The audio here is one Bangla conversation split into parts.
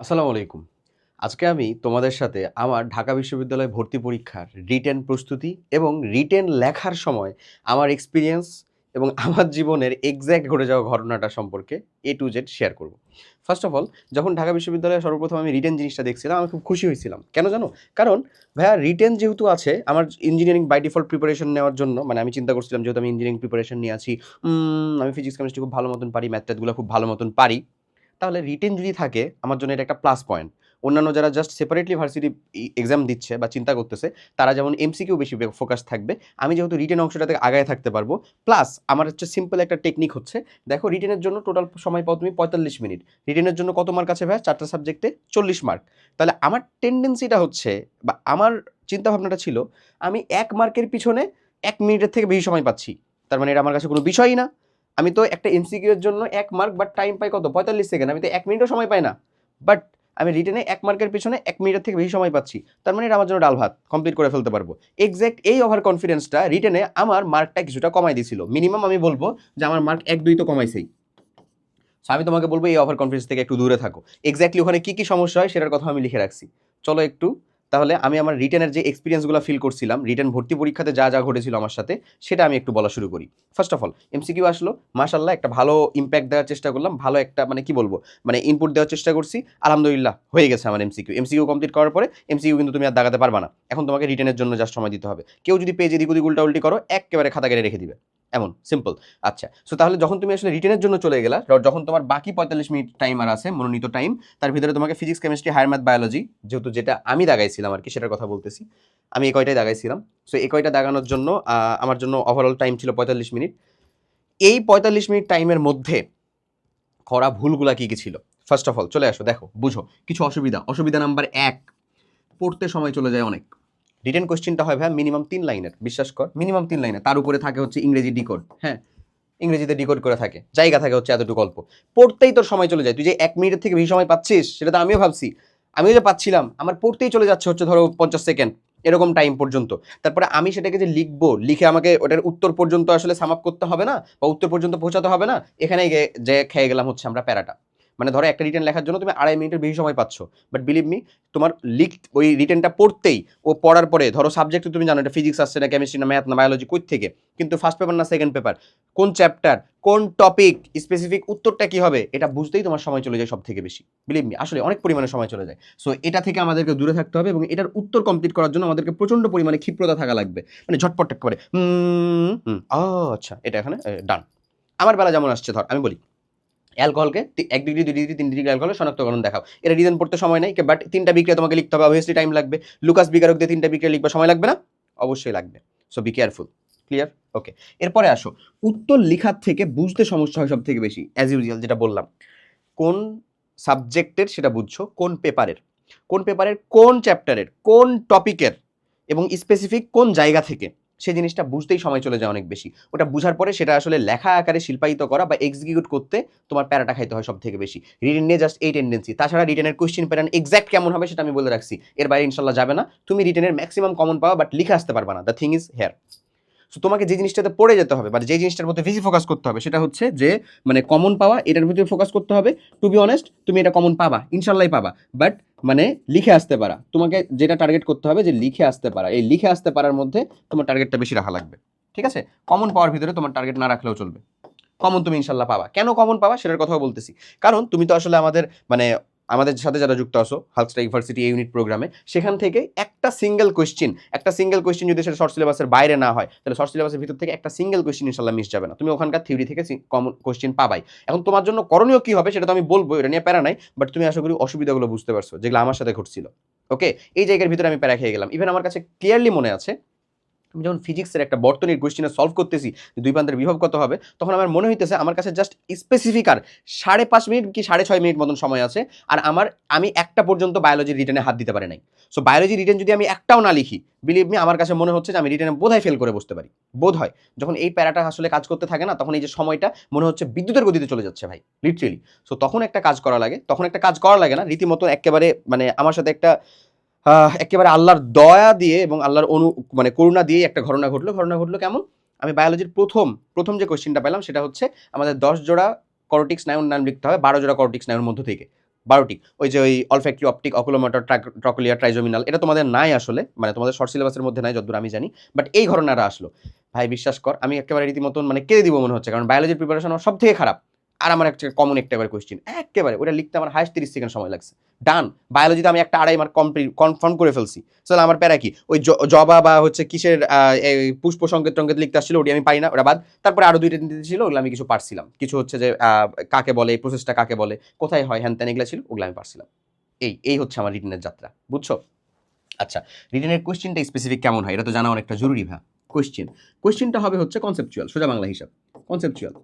আসসালামু আলাইকুম। আজকে আমি তোমাদের সাথে আমার ঢাকা বিশ্ববিদ্যালয় ভর্তি পরীক্ষার রিটেন প্রস্তুতি এবং রিটেন লেখার সময় আমার এক্সপিরিয়েন্স এবং আমার জীবনের এক্স্যাক্ট ঘটে যাওয়া ঘটনাটা সম্পর্কে এ টু জেড শেয়ার করব। ফার্স্ট অফ অল যখন ঢাকা বিশ্ববিদ্যালয়ে সর্বপ্রথম আমি রিটেন জিনিসটা দেখছিলাম, আমি খুব খুশি হয়েছিলাম। কেন জানো? কারণ, ভাইয়া, রিটেন যেহেতু আছে, আমার ইঞ্জিনিয়ারিং বাই ডিফল্ট প্রিপারেশন নেওয়ার জন্য মানে আমি চিন্তা করছিলাম যেহেতু আমি ইঞ্জিনিয়ারিং প্রিপারেশন নিয়ে আছি আমি ফিজিক্স কেমিস্ট্রি খুব ভালো মতন পারি ম্যাথ ট্যাথগুলো খুব ভালো মতন পারি তাহলে রিটেন যদি থাকে, আমার জন্য এটা একটা প্লাস পয়েন্ট অন্যান্য যারা জাস্ট সেপারেটলি ভার্সিটি এক্সাম দিচ্ছে বা চিন্তা করতেছে, তারা যেমন এমসিকিউ বেশি ফোকাস থাকবে, আমি যেহেতু রিটেন অংশটাতে আগায় থাকতে পারব প্লাস আমার হচ্ছে সিম্পল একটা টেকনিক হচ্ছে, দেখো রিটেনের জন্য টোটাল সময় পাও তুমি পঁয়তাল্লিশ মিনিট রিটেনের জন্য কত মার্ক আছে ভাই চারটা সাবজেক্টে চল্লিশ মার্ক তাহলে আমার টেন্ডেন্সিটা হচ্ছে, বা আমার চিন্তাভাবনাটা ছিল, আমি এক মার্কের পিছনে এক মিনিটের থেকে বেশি সময় পাচ্ছি। তার মানে এটা আমার কাছে কোনো বিষয়ই না। আমি তো একটা এমসিকিউ এর জন্য এক মার্ক বাট টাইম পাই কত? পঁয়তাল্লিশ সেকেন্ড আমি তো এক মিনিটও সময় পাই না। বাট আমি রিটেনে এক মার্কের পিছনে এক মিনিটের থেকে বেশি সময় পাচ্ছি। তার মানে এটা আমার জন্য ডাল ভাত কমপ্লিট করে ফেলতে পারব। এক্স্যাক্ট এই ওভার কনফিডেন্সটা রিটেনে আমার মার্কটা কিছুটা কমাই দিছিল। মিনিমাম আমি বলব যে আমার মার্ক এক দুই তো কমাইছেই। সো আমি তোমাকে বলব এই ওভার কনফিডেন্স থেকে একটু দূরে থাকো। এক্স্যাক্টলি ওখানে কী কী সমস্যা হয় সেটার কথা আমি লিখে রাখছি। চলো একটু তাহলে আমি আমার রিটেনের যে এক্সপিরিয়েন্সগুলো ফিল করছিলাম রিটেন ভর্তি পরীক্ষাতে যা যা ঘটেছিল আমার সাথে, সেটা আমি একটু বলা শুরু করি। ফার্স্ট অফ অল এমসিকিউ আসলো মাশাল্লাহ একটা ভালো ইম্প্যাক্ট দেওয়ার চেষ্টা করলাম, ভালো একটা মানে কি বলব মানে ইনপুট দেওয়ার চেষ্টা করছি, আলহামদুলিল্লাহ, হয়ে গেছে আমার এমসিকিউ এমসিকিউ কমপ্লিট করার পরে এমসিকিউ কিন্তু তুমি আর দাগাতে পারবা না। এখন তোমাকে রিটেনের জন্য যা সময় দিতে হবে। কেউ যদি পেজ ওদিক উল্টা উল্টি করো একেবারে খাতা কেটে রেখে দিবে। এমন সিম্পল আচ্ছা সো তাহলে যখন তুমি আসলে রিটেনের জন্য চলে গেলা যখন তোমার বাকি পঁয়তাল্লিশ মিনিট টাইম আর আছে, মনোনীত টাইম তার ভিতরে তোমাকে physics chemistry higher math biology যেহেতু যেটা আমি দাগাইছিলাম আর কি সেটার কথা বলতেছি, আমি এই কয়টাই দাগাইছিলাম। সো এই কয়টা দাগানোর জন্য আমার জন্য ওভারঅল টাইম ছিল পঁয়তাল্লিশ মিনিট। এই পঁয়তাল্লিশ মিনিট টাইমের মধ্যে করা ভুলগুলা কী কী ছিল? ফার্স্ট অফ অল চলে আসো, দেখো, বুঝো, কিছু অসুবিধা। অসুবিধা নাম্বার এক, পড়তে সময় চলে যায় অনেক। রিটেন কোশ্চেনটা হয় ভাই মিনিমাম তিন লাইনের, বিশ্বাস কর মিনিমাম তিন লাইনের। তার উপরে থাকে হচ্ছে ইংরেজি ডিকোড হ্যাঁ? ইংরেজিতে ডিকোড করে থাকে, জায়গা থাকে হচ্ছে এতটুকু অল্প। পড়তেই তোর সময় চলে যায়। তুই যে এক মিনিটের থেকে বেশি সময় পাচ্ছিস, সেটা তো আমিও ভাবছি। আমিও যে পাচ্ছিলাম, আমার পড়তেই চলে যাচ্ছে হচ্ছে ধরো পঞ্চাশ সেকেন্ড এরকম টাইম পর্যন্ত। তারপরে আমি সেটাকে যে লিখব, লিখে আমাকে ওটার উত্তর পর্যন্ত আসলে সাম আপ করতে হবে না, বা উত্তর পর্যন্ত পৌঁছাতে হবে না এখানে যে খেয়ে গেলাম হচ্ছে আমরা প্যারাটা। মানে ধরো একটা রিটার্ন লেখার জন্য তুমি আড়াই মিনিটের বেশি সময় পাচ্ছ বাট বিলিভ মি তোমার লিখ ওই রিটার্নটা পড়তেই ও পড়ার পরে ধরো সাবজেক্ট তুমি জানো এটা ফিজিক্স আসছে না কেমিস্ট্রি না ম্যাথ না বায়োলজি কই থেকে কিন্তু ফার্স্ট পেপার না সেকেন্ড পেপার কোন চ্যাপ্টার কোন টপিক স্পেসিফিক উত্তরটা কি হবে এটা বুঝতেই তোমার সময় চলে যায় সব থেকে বেশি বিলিভ মি আসলে অনেক পরিমাণে সময় চলে যায় সো এটা থেকে আমাদেরকে দূরে থাকতে হবে এবং এটার উত্তর কমপ্লিট করার জন্য আমাদেরকে প্রচণ্ড পরিমাণে ক্ষিপ্রতা থাকা লাগবে মানে ঝটপট করে আচ্ছা এটা এখানে ডান আমার বেলা যেমন আসছে ধর আমি বলি অ্যালকোহলকে এক ডিগ্রি, দুই ডিগ্রি, তিন ডিগ্রি অ্যালকোহল শনাক্তকরণ দেখাও। এটা রিজন পড়তে সময় নেই বাট তিনটা বিক্রিয়া তোমাকে লিখতে হবে। অবভিয়াসলি টাইম লাগবে। লুকাস বিকারক দিয়ে তিনটা বিক্রিয়া লিখবে, সময় লাগবে না? অবশ্যই লাগবে। So be careful clear okay এরপরে আসো। উত্তর লেখার থেকে বুঝতে সমস্যা হয় সব থেকে বেশি অ্যাজ ইউজুয়াল যেটা বললাম। কোন সাবজেক্টের, সেটা বুঝছ, কোন পেপারের? কোন পেপারের, কোন চ্যাপ্টারের কোন টপিকের এবং স্পেসিফিক কোন জায়গা থেকে? সেই জিনিসটা বুঝতেই সময় চলে যায় অনেক বেশি। ওটা বুঝার পরে সেটা আসলে লেখা আকারে শিল্পায়িত করা বা এক্সিকিউট করতে তোমার প্যারাটা খাইতে হয় সব থেকে বেশি। রিটেন নিয়ে জাস্ট এই টেন্ডেন্সি তাছাড়া রিটেনের কোশ্চেন প্যাটার্ন এক্স্যাক্ট কেমন হবে সেটা আমি বলে রাখছি। এর বাইরে ইনশাল্লাহ যাবে না। তুমি রিটেনের ম্যাক্সিমাম কমন পাওয়া বাট লিখে আসতে পারবা না। The thing is here so তোমাকে যে জিনিসটাতে পড়ে যেতে হবে বা যে জিনিসটার মধ্যে বেশি ফোকাস করতে হবে সেটা হচ্ছে যে মানে কমন পাওয়া, এটার ভিতরে ফোকাস করতে হবে। টু বি অনেস্ট তুমি এটা কমন পাবা। ইনশাল্লাহ পাবা। বাট মানে লিখে আসতে পারা। তোমাকে যেটা টার্গেট করতে হবে যে লিখে আসতে পারা। এই লিখে আসতে পারার মধ্যে তোমার টার্গেটটা বেশি রাখা লাগবে। ঠিক আছে? কমন পাওয়ার ভিতরে তোমার টার্গেট না রাখলেও চলবে। কমন তুমি ইনশাল্লাহ পাবা। কেন কমন পাবা? সেটার কথাও বলতেছি। কারণ তুমি তো আসলে আমাদের মানে আমাদের সাথে যারা যুক্ত আসো হালস্টা ইউনিভার্সিটি এই ইউনিট প্রোগ্রামে সেখান থেকে একটা সিঙ্গেল কোয়েশ্চেন একটা সিঙ্গেল কোয়েশ্চেন যদি সেটা শর্ট সিলেবাসের বাইরে না হয়, তাহলে শর্ট সিলেবাসের ভিতর থেকে একটা সিঙ্গেল কোয়েশ্চেন ইনশাল্লাহ মিস যাবে না। তুমি ওখানকার থিওরি থেকে কমন কোয়েশ্চেন পাবাই। এখন তোমার জন্য করণীয় কী হবে সেটা তো আমি বলব, এটা নিয়ে প্যারা নাই বাট তুমি আশা করি অসুবিধাগুলো বুঝতে পারছ, যেগুলো আমার সাথে ঘটছিল। ওকে এই জায়গার ভিতরে আমি প্যারা খেয়ে গেলাম। ইভেন আমার কাছে ক্লিয়ারলি মনে আছে আমি যখন ফিজিক্সের একটা বর্তনীর কোয়েশ্চেনে সলভ করতেছি যে দুই প্রান্তের বিভব কত হবে, তখন আমার মনে হইতেছে আমার কাছে জাস্ট স্পেসিফিক আর সাড়ে পাঁচ মিনিট কি সাড়ে ছয় মিনিট মতন সময় আছে আর আমার, আমি একটা পর্যন্ত বায়োলজি রিটার্নে হাত দিতে পারি নাই। সো বায়োলজি রিটার্ন যদি আমি একটাও না লিখি বিলিভ মি আমার কাছে মনে হচ্ছে যে আমি রিটেনে বোধহয় ফেল করে বসতে পারি। বোধ হয় যখন এই প্যারাটা আসলে কাজ করতে থাকে না, তখন এই যে সময়টা মনে হচ্ছে বিদ্যুতের গতিতে চলে যাচ্ছে ভাই লিটারেলি সো তখন একটা কাজ করা লাগে, তখন একটা কাজ করা লাগে না, রীতিমতো একেবারে মানে আমার সাথে একটা একেবারে আল্লাহর দয়া দিয়ে এবং আল্লাহর অনু মানে করুণা দিয়ে একটা ঘটনা ঘটলো। ঘটনা ঘটলো কেমন? আমি বায়োলজির প্রথম প্রথম যে কোশ্চেনটা পেলাম সেটা হচ্ছে আমাদের দশ জোড়া করোটিক্স নায়ন নাম লিখতে হবে, বারো জোড়া করোটিক্স নায়নের মধ্য থেকে। বারোটি। ওই যে ওই olfactory optic oculomotor trochlear trigeminal এটা তোমাদের নাই আসলে মানে তোমাদের শর্ট সিলেবাসের মধ্যে নাই, যতদূর আমি জানি। বাট এই ঘটনাটা আসলো। ভাই, বিশ্বাস কর, আমি একেবারে রীতিমতন মানে কেড়ে দিব মনে হচ্ছে, কারণ বায়োলজির প্রিপারেশন আমার সব থেকে খারাপ। আর আমার একটা কমন একটা এবার কোয়েশ্চেন একেবারে, ওটা লিখতে আমার হাইস্ট তিরিশ সেকেন্ড সময় লাগছে। ডান বায়োলজিতে আমি একটা আড়াই মার্ক কনফার্ম করে ফেলছি। তাহলে আমার প্যারা কি? ওই জবা বা হচ্ছে কিসের পুষ্প সংকেত টঙ্কেত লিখতে আসছিল, ওটি আমি পারি না, ওটা বাদ। তারপরে আরও দুইটা তিনটে ছিল, ওগুলো আমি কিছু পারছিলাম। কিছু হচ্ছে যে কাকে বলে, এই প্রসেসটা কাকে বলে, কোথায় হয়, হ্যান ত্যান এগুলো ছিল, ওগুলো আমি পারছিলাম। এই এই হচ্ছে আমার রিটেনের যাত্রা, বুঝছ? আচ্ছা রিটেনের কোয়েশ্চেনটা স্পেসিফিক কেমন হয়? এটা তো জানা অনেকটা জরুরি ভা কোয়েশ্চেন কোয়েশ্চেনটা হবে হচ্ছে কনসেপচুয়াল সোজা বাংলা হিসাব কনসেপচুয়াল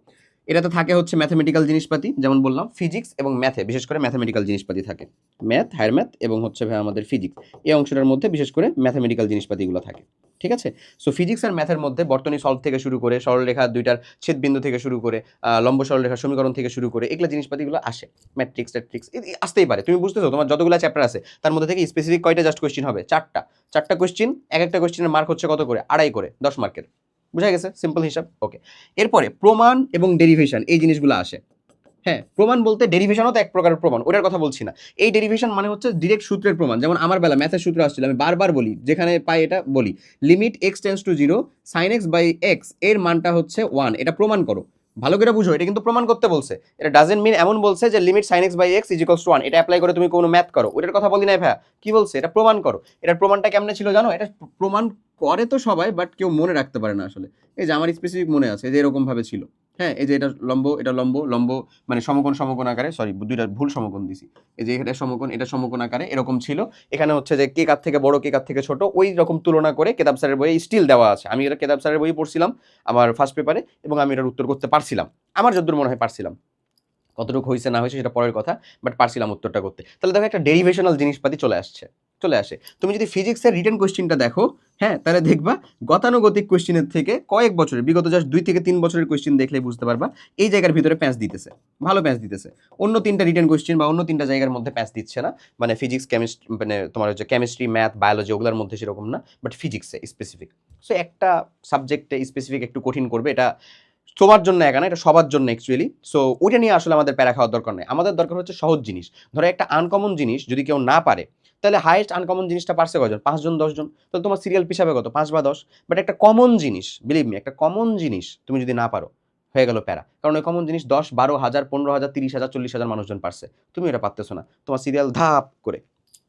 এটাতে থাকে হচ্ছে ম্যাথামেটিক্যাল জিনিসপাতি, যেমন বললাম ফিজিক্স এবং ম্যাথে বিশেষ করে ম্যাথামেটিক্যাল জিনিসপাতি থাকে। ম্যাথ হায়ার ম্যাথ এবং হচ্ছে ভাই আমাদের ফিজিক্স এই অংশটার মধ্যে বিশেষ করে ম্যাথামেটিক্যাল জিনিসপাতিগুলো থাকে, ঠিক আছে? সো ফিজিক্স আর ম্যাথের মধ্যে বর্তনী সলভ থেকে শুরু করে, সরলরেখা দুইটার ছেদবিন্দু থেকে শুরু করে লম্ব সরলরেখা সমীকরণ থেকে শুরু করে, এগুলো জিনিসপাতিগুলো আসে। ম্যাট্রিক্স ট্যাট্রিক্স আসতেই পারে। তুমি বুঝতেছো? তোমার যতগুলো চ্যাপ্টার আছে, তার মধ্যে থেকে স্পেসিফিক কয়টা জাস্ট কোয়েশ্চেন হবে? চারটা। চারটা কোয়েশ্চেন এক একটা কোয়েশ্চেনের মার্ক হচ্ছে কত করে? আড়াই করে, দশ মার্কের বুঝা গেছে? সিম্পল হিসাব। ওকে এরপরে প্রমাণ এবং ডেরিভেশন এই জিনিসগুলো আসে। হ্যাঁ প্রমাণ বলতে ডেরিভেশনও তো এক প্রকারের প্রমাণ, ওটার কথা বলছি না। এই ডেরিভেশন মানে হচ্ছে ডিরেক্ট সূত্রের প্রমাণ। যেমন আমার বেলা ম্যাথের সূত্র আসছিল, আমি বারবার বলি, যেখানে পাই এটা বলি limit x tends to zero sine x by এক্সের মানটা হচ্ছে ওয়ান এটা প্রমাণ করো। ভালো করে বুঝো, এটা কিন্তু প্রমাণ করতে বলছে। এটা ডাজেন্ট মিন এমন বলছে যে limit sine x by x equals to one এটা অ্যাপ্লাই করে তুমি কোনো ম্যাথ করো। ওটার কথা বলি না ভাইয়া, কি বলছে? এটা প্রমাণ করো। এটার প্রমাণটা কেমনে ছিল জানো? এটা প্রমাণ করে তো সবাই বাট কেউ মনে রাখতে পারে না আসলে। এই যে আমার স্পেসিফিক মনে আছে, যে এরকম ভাবে ছিল। হ্যাঁ এই যে এটা লম্ব এটা লম্ব লম্ব মানে সমকোণ সমকোণ আকারে সরি দুইটা ভুল সমকোণ দিছি। এই যে এটা সমকোণ এটা সমকোণ আকারে, এরকম ছিল। এখানে হচ্ছে যে কে কার থেকে বড়, কে কার থেকে ছোট, ওই রকম তুলনা করে কেতাব স্যারের বইয়ে স্টিল দেওয়া আছে। আমি এটা কেতাব স্যারের বই পড়ছিলাম আমার ফার্স্ট পেপারে এবং আমি এটার উত্তর করতে পারছিলাম। আমার যতদূর মনে হয় পারছিলাম। কতটুকু হয়েছে না হয়েছে সেটা পরের কথা বাট পারছিলাম উত্তরটা করতে। তাহলে দেখো একটা ডেরিভেশনাল জিনিসপাতি চলে আসছে। চলে আসে। তুমি যদি ফিজিক্সের রিটেন কোশ্চেনটা দেখো হ্যাঁ তাহলে দেখবা গতানুগতিক কোশ্চেনের থেকে কয়েক বছরের, বিগত জাস্ট দুই থেকে তিন বছরের কোশ্চেন দেখলেই বুঝতে পারবা, এই জায়গার ভিতরে প্যাঁচ দিতেছে, ভালো প্যাঁচ দিতেছে। অন্য তিনটা রিটেন কোশ্চেন বা অন্য তিনটা জায়গার মধ্যে প্যাঁচ দিচ্ছে না মানে ফিজিক্স কেমিস্ট্রি মানে তোমার হচ্ছে কেমিস্ট্রি ম্যাথ বায়োলজি ওগুলোর মধ্যে সেরকম না বাট ফিজিক্সে স্পেসিফিক সো একটা সাবজেক্টে স্পেসিফিক একটু কঠিন করবে, এটা তোমার জন্য একা না, এটা সবার জন্য অ্যাকচুয়ালি সো ওইটা নিয়ে আসলে আমাদের প্যারা খাওয়ার দরকার নেই। আমাদের দরকার হচ্ছে সহজ জিনিস। ধরো একটা আনকমন জিনিস যদি কেউ না পারে তাহলে হাইয়েস্ট আনকমন জিনিসটা পারছে কজন? পাঁচজন, দশজন? তাহলে তোমার সিরিয়াল পিছাবে কত? পাঁচ বা দশ? বাট একটা কমন জিনিস বিলিভ মি একটা কমন জিনিস তুমি যদি না পারো, হয়ে গেল প্যারা। কারণ ওই কমন জিনিস দশ, বারো হাজার, পনেরো হাজার, তিরিশ হাজার, চল্লিশ হাজার মানুষজন পারছে। তুমি এটা পারতেছো না। তোমার সিরিয়াল ধাপ করে।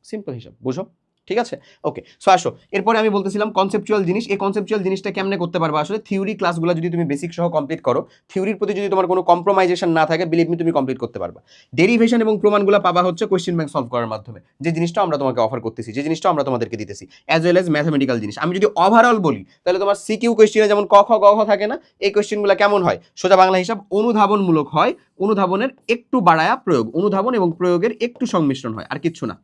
সিম্পল হিসাব, বুঝো? ঠিক আছে? ওকে সো আসো, এরপরে আমি বলতেছিলাম কনসেপচুয়াল জিনিস, এই কনসেপচুয়াল জিনিসটা কেমনে করতে পারবা? আসলে থিওরি ক্লাসগুলো যদি তুমি বেসিক সহ কমপ্লিট করো থিওরির প্রতি যদি তোমার কোনো কম্প্রোমাইজেশন না থাকে বিলিভ মি তুমি কমপ্লিট করতে পারবা। ডেরিভেশন এবং প্রমাণগুলো পাবা হচ্ছে কোয়েশ্চেন ব্যাংক সলভ করার মাধ্যমে। যে জিনিসটা আমরা তোমাকে অফার করতেছি, যে জিনিসটা আমরা তোমাদেরকে দিতেছি অ্যাজ ওয়েল এজ ম্যাথামেটিক্যাল জিনিস। আমি যদি ওভারঅল বলি, তাহলে তোমার সি সিকিউ কোয়েশ্চেনে যেমন ক, খ, গ ঘ থাকে না, এই কোয়েশ্চেনগুলো কেমন হয়? সোজা বাংলা হিসাব, অনুধাবনমূলক হয়, অনুধাবনের একটু বাড়ায়া প্রয়োগ, অনুধাবন এবং প্রয়োগের একটু সংমিশ্রণ হয়, আর কিচ্ছু না।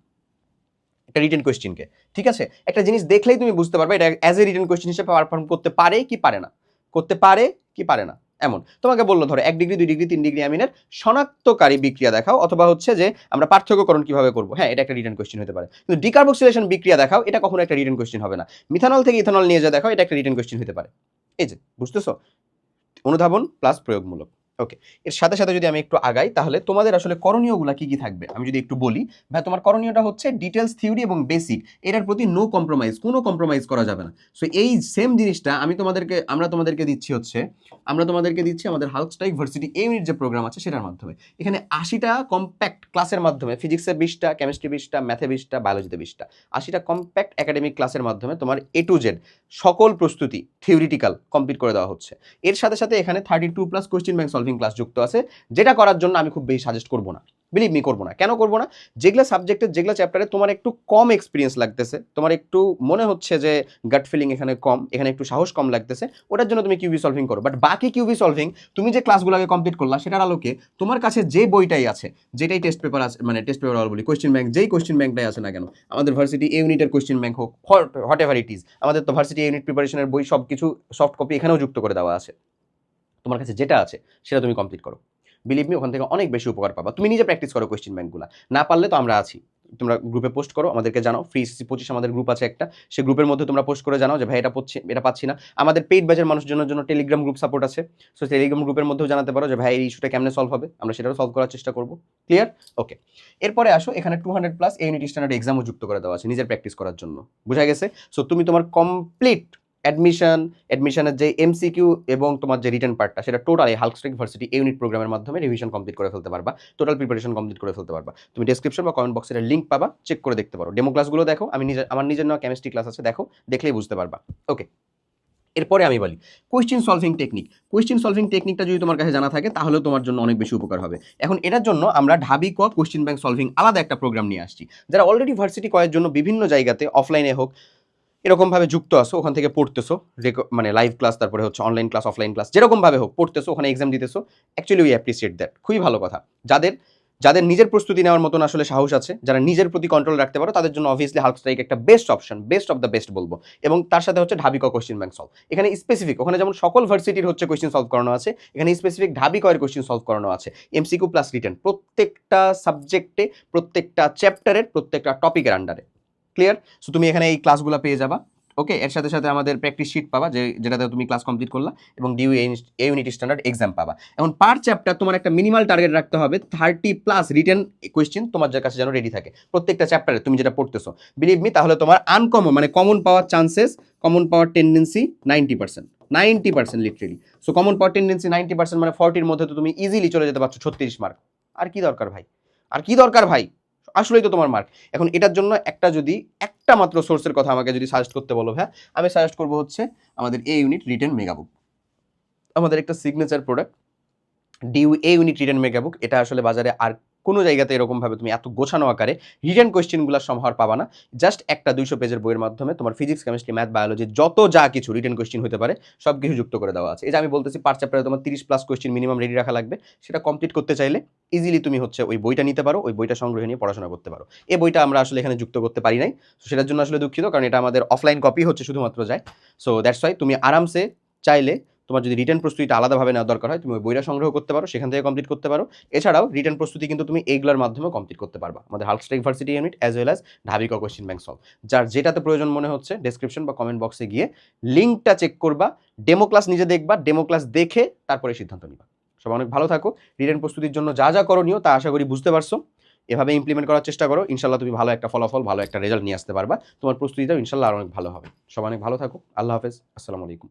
একটা রিটেন কোয়েশ্চেনকে ঠিক আছে? একটা জিনিস দেখলেই তুমি বুঝতে পারবে, এটা অ্যাজ এ রিটেন কোয়েশ্চেন হিসেবে পারফর্ম করতে পারে কি পারে না। করতে পারে কি পারে না, এমন। তোমাকে বলল, ধরো, এক ডিগ্রি দুই ডিগ্রি তিন ডিগ্রি আমিনের শনাক্তকারী বিক্রিয়া দেখাও, অথবা হচ্ছে যে আমরা পার্থক্যকরণ কীভাবে করব। হ্যাঁ এটা একটা রিটার্ন কোয়েশ্চেন হতে পারে। কিন্তু ডিকার্বক্সিলেশন বিক্রিয়া দেখাও, এটা কখনো একটা রিটার্ন কোয়েশ্চেন হবে না। মিথানল থেকে ইথানল নিয়ে যা দেখাও, এটা একটা রিটার্ন কোয়েশ্চেন হতে পারে। এই যে, বুঝতেছো? অনুধাবন প্লাস প্রয়োগমূলক। ওকে এর সাথে সাথে যদি আমি একটু আগাই, তাহলে তোমাদের আসলে করণীয়গুলো কি কি থাকবে? আমি যদি একটু বলি, ভাই, তোমার করণীয়টা হচ্ছে ডিটেলস থিওরি এবং বেসিক এটার প্রতি নো কম্প্রোমাইজ কোনো কম্প্রোমাইজ করা যাবে না। সো এই সেম জিনিসটা আমি তোমাদেরকে, আমরা তোমাদেরকে দিচ্ছি হচ্ছে, আমরা তোমাদেরকে দিচ্ছি আমাদের হালকস্টাইক ভার্সিটি এই ইউনিট যে প্রোগ্রাম আছে, সেটার মাধ্যমে। এখানে আশিটা কম্প্যাক্ট ক্লাসের মাধ্যমে ফিজিক্সে বিশটা কেমিস্ট্রি বিশটা ম্যাথে বিশটা বায়োলজিতে বিশটা, আশিটা কম্প্যাক্ট একাডেমিক ক্লাসের মাধ্যমে তোমার এ টু জেড সকল প্রস্তুতি থিওরিটিক্যাল কমপ্লিট করে দেওয়া হচ্ছে। এর সাথে সাথে এখানে thirty two plus question bank solving class যুক্ত আছে, যেটা করার জন্য আমি খুব বেশি সাজেস্ট করব না। বিলিভ মি করব না। কেন করব না? যেগুলো সাবজেক্টের যেগুলো চ্যাপ্টারে তোমার একটু কম এক্সপিরিয়েন্স লাগতেছে, তোমার একটু মনে হচ্ছে যে গাট ফিলিং এখানে কম, এখানে একটু সাহস কম লাগতেছে, ওটার জন্য তুমি কিউবি সলভিং করো। বাট বাকি কিউবি সলভিং তুমি যে ক্লাসগুলোকে কমপ্লিট করলা, সেটার আলোকে তোমার কাছে যে বইটাই আছে, যেটাই টেস্ট পেপার আছে মানে টেস্ট পেপার বলি কোয়েশ্চেন ব্যাংক যেই কোয়েশ্চেন ব্যাংকটাই আছে না কেন, আমাদের ভার্সিটি এ ইউনিটের কোয়েশ্চেন ব্যাংক হোক হট এভার ইট ইজ আমাদের তো ভার্সিটি ইউনিট প্রিপারেশনের বই সব কিছু সফট কপি এখানেও যুক্ত করে দেওয়া আছে। তোমার কাছে যেটা আছে, সেটা তুমি কমপ্লিট করো। বিলিভ মি ওখান থেকে অনেক বেশি উপকার পাবা। তুমি নিজে প্র্যাকটিস করো কোয়েশ্চেন ব্যাংকগুলো না পারলে তো আমরা আছি। তোমরা গ্রুপে পোস্ট করো, আমাদেরকে জানাও। ফ্রি সিসি পঁচিশ আমাদের গ্রুপ আছে একটা। সে গ্রুপের মধ্যে তোমরা পোস্ট করে জানাও যে, ভাই, এটা পাচ্ছি এটা পাচ্ছি না। আমাদের পেইড ব্যাচের মানুষজনের জন্য টেলিগ্রাম গ্রুপ সাপোর্ট আছে। সো টেলিগ্রাম গ্রুপের মধ্যেও জানাতে পারো যে, ভাই, এই ইস্যুটা কেমনে সলভ হবে? আমরা সেটাও সলভ করার চেষ্টা করব। ক্লিয়ার ওকে এরপরে আসো, এখানে two hundred plus unit standard এক্সামও যুক্ত করে দেওয়া আছে নিজের প্র্যাকটিস করার জন্য। বুঝা গেছে? সো তুমি তোমার কমপ্লিট অ্যাডমিশন অ্যাডমিশনের যে এমসিকিউ এবং তোমার যে রিটার্ন পার্টটা সেটা টোটালি হালকস্ট্রিক ভার্সিটি ইউনিট প্রোগ্রামের মাধ্যমে রিভিশন কমপ্লিট করে ফেলতে পারবা টোটাল প্রিপারেশন কমপ্লিট করে ফেলতে পারবা। তুমি ডেসক্রিপশন বা কমেন্ট বক্সের লিঙ্ক পাবা চেক করে দেখতে পারো। ডেমো ক্লাসগুলো দেখো, আমি নিজের আমার নিজের নেওয়া কেমিস্ট্রি ক্লাস আছে, দেখো, দেখলেই বুঝতে পারবা। ওকে এরপরে আমি বলি question solving technique question solving টেকনিকটা যদি তোমার কাছে জানা থাকে, তাহলেও তোমার জন্য অনেক বেশি উপকার হবে। এখন এটার জন্য আমরা ঢাবি ক কোয়েশ্চেন ব্যাংক সলভিং আলাদা একটা প্রোগ্রাম নিয়ে আসছি। যারা অলরেডি ভার্সিটি কয়ের জন্য বিভিন্ন জায়গাতে অফলাইনে হোক এরকমভাবে যুক্ত আসো ওখান থেকে পড়তেছো মানে লাইভ ক্লাস তারপরে হচ্ছে অনলাইন ক্লাস অফলাইন ক্লাস যেরকমভাবে হোক, পড়তেছো, ওখানে এক্সাম দিতেছো অ্যাকচুয়ালি উই অ্যাপ্রিসিয়েট দ্যাট খুবই ভালো কথা। যাদের যাদের নিজের প্রস্তুতি নেওয়ার মতন আসলে সাহস আছে, যারা নিজের প্রতি কন্ট্রোল রাখতে পারো, তাদের জন্য অবভিয়াসলি হাল্ক স্ট্রাইক একটা best option best of the best বলব। এবং তার সাথে হচ্ছে ঢাবিক কোয়েশ্চেন ব্যাংক সলভ এখানে স্পেসিফিক ওখানে যেমন সকল ভার্সিটির হচ্ছে কোয়েশ্চেন সলভ করানো আছে, এখানে স্পেসিফিক ঢাবি কয়ের কোয়েশ্চেন সলভ করানো আছে। এমসিকিউ প্লাস রিটার্ন প্রত্যেকটা সাবজেক্টে প্রত্যেকটা চ্যাপ্টারের প্রত্যেকটা টপিকের আন্ডারে ক্লিয়ার সো তুমি এখানে এই ক্লাসগুলো পেয়ে যাবা ওকে এর সাথে সাথে আমাদের প্র্যাকটিস শিট পাবা, যে, যেটাতে তুমি ক্লাস কমপ্লিট করলা, এবং DU A unit standard exam পাবা। এখন পার চ্যাপ্টার তোমার একটা মিনিমাল টার্গেট রাখতে হবে থার্টি প্লাস রিটেন কোয়েশ্চেন তোমার যার কাছে যেন রেডি থাকে। প্রত্যেকটা চ্যাপ্টারে তুমি যেটা পড়তেছো বিলিভ মি তাহলে তোমার আনকমন মানে কমন পাওয়ার চান্সেস কমন পাওয়ার tendency ninety percent ninety percent literally so common পাওয়ার টেন্ডেন্সি নাইনটি পার্সেন্ট মানে ফর্টির মধ্যে তো তুমি ইজিলি চলে যেতে পারছ, ছত্রিশ মার্ক আর কি দরকার ভাই? আর কি দরকার ভাই? আসলেই তো তোমার মার্ক এখন এটার জন্য একটা যদি একটা মাত্র সোর্সের কথা আমাকে যদি সাজেস্ট করতে বলো হ্যাঁ আমি সাজেস্ট করব হচ্ছে আমাদের এ ইউনিট রিটেন মেগাবুক আমাদের একটা signature product DU A unit written megabook এটা আসলে বাজারে আর কোনো জায়গাতে এরকমভাবে তুমি এত গোছানো আকারে রিটেন কোয়েশ্চেনগুলো সমাহার পাবা না। জাস্ট একটা দুইশো পেজের বইয়ের মাধ্যমে তোমার ফিজিক্স কেমিস্ট্রি ম্যাথ বায়োলজি যত যা কিছু রিটার্ন কোয়েশ্চেন হতে পারে সব কিছু যুক্ত করে দেওয়া আছে। এই যে আমি বলতেছি পার চ্যাপ্টারে তোমার তিরিশ প্লাস কোয়েশ্চেন মিনিমাম রেডি রাখা লাগবে। সেটা কমপ্লিট করতে চাইলে ইজিলি তুমি হচ্ছে ওই বইটা নিতে পারো, ওই বইটা সংগ্রহে নিয়ে পড়াশোনা করতে পারো। এই বইটা আমরা আসলে এখানে যুক্ত করতে পারি নাই। So সেটার জন্য আসলে দুঃখিত, কারণ এটা আমাদের অফলাইন কপি হচ্ছে, শুধুমাত্র যায়। সো দ্যাটস ওয়াই তুমি আরামসে চাইলে তোমার যদি রিটার্ন প্রস্তুতিটা আলাদাভাবে নেওয়া দরকার হয়, তুমি বইটা সংগ্রহ করতে পারো, সেখান থেকে কমপ্লিট করতে পারো। এছাড়াও রিটার্ন প্রস্তুতি কিন্তু তুমি এইগুলোর মাধ্যমে কমপ্লিট করতে পারবা। আমাদের Hulk Strike varsity unit as well as ঢাবিকা question bank solve যার যেটাতে প্রয়োজন মনে হচ্ছে ডেসক্রিপশন বা কমেন্ট বক্সে গিয়ে লিঙ্কটা চেক করবা ডেমো ক্লাস নিজে দেখবা ডেমো ক্লাস দেখে তারপরে সিদ্ধান্ত নিবা। সবাই অনেক ভালো থাকো। রিটার্ন প্রস্তুতির জন্য যা যা করণীয় তা আশা করি বুঝতে পারছ। এভাবে ইমপ্লিমেন্ট করার চেষ্টা করো। ইনশাল্লাহ তুমি ভালো একটা ফলাফল, ভালো একটা রেজাল্ট নিয়ে আসতে পারবা। তোমার প্রস্তুতিটাও ইনশাল্লাহ আর অনেক ভালো হবে। সবাই অনেক ভালো থাকো। আল্লাহ হাফেজ। আসসালামু আলাইকুম।